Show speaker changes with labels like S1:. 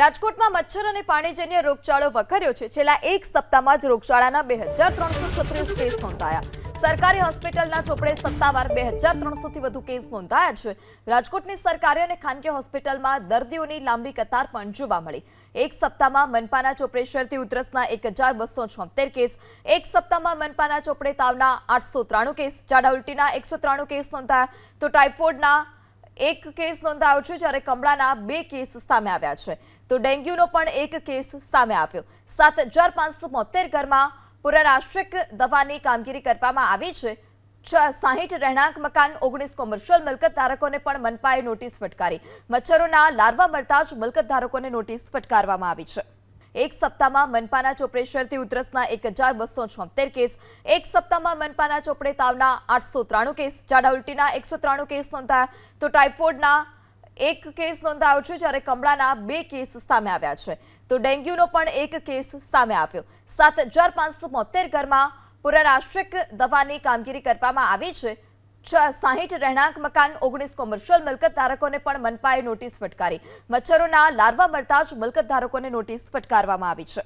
S1: રાજકોટમાં મચ્છર અને પાણીજન્ય રોગચાળો વકર્યો છે. છેલ્લા એક સપ્તાહમાં જ રોગચાળાના બે હજાર ત્રણસો છત્રીસ કેસ નોંધાયા. સરકારી હોસ્પિટલના ચોપડે સત્તાવાર બે હજાર ત્રણસોથી વધુ કેસ નોંધાયા છે. રાજકોટની સરકારી અને ખાનગી હોસ્પિટલમાં દર્દીઓની લાંબી કતાર પણ જોવા મળી. એક સપ્તાહમાં મનપાના ચોપડે શરતી ઉધરસના એક હજાર બસો છોતેર કેસ. એક સપ્તાહમાં મનપાના ચોપડે તાવના આઠસો ત્રાણું કેસ. ઝાડા ઉલટીના એકસો ત્રાણું કેસ નોંધાયા. તો ટાઇફોઇડના એક કેસ નોંધાયો છે જ્યારે કમળાના બે કેસ સામે આવ્યા છે. તો ડેન્ગ્યુનો પણ એક કેસ સામે આવ્યો. સાત હજાર પાંચસો બોતેર ઘરમાં પુનરાશ્રિક દવાની કામગીરી કરવામાં આવી છે. છ સાહીઠ રહેણાંક મકાન ઓગણીસ કોમર્શિયલ મિલકત ધારકોને પણ મનપાએ નોટિસ ફટકારી. મચ્છરોના લાર્વા મળતા જ મિલકત ધારકોને નોટિસ ફટકારવામાં આવી છે. એક સપ્તાહમાં મનપાના ચોપડે શરતી ઉધરસના એક હજાર બસો છોતેર કેસ, એક સપ્તાહમાં મનપાના ચોપડે તાવના આઠસો ત્રાણું કેસ ઝાડા ઉલટીના એકસો ત્રાણું કેસ નોંધાયા. તો ટાઇફોઇડના એક કેસ નોંધાયો છે જ્યારે કમળાના બે કેસ સામે આવ્યા છે. તો ડેન્ગ્યુનો પણ એક કેસ સામે આવ્યો. સાત હજાર પાંચસો ઘરમાં પુનરાશ્રિક દવાની કામગીરી કરવામાં આવી છ. સાહીઠ રહેણાંક મકાન ઓગણીસ કોમર્શિયલ મિલકત ધારકોને પણ મનપાએ નોટિસ ફટકારી. મચ્છરોના લાર્વા મળતા જ મિલકત ધારકોને નોટિસ ફટકારવામાં આવી છે.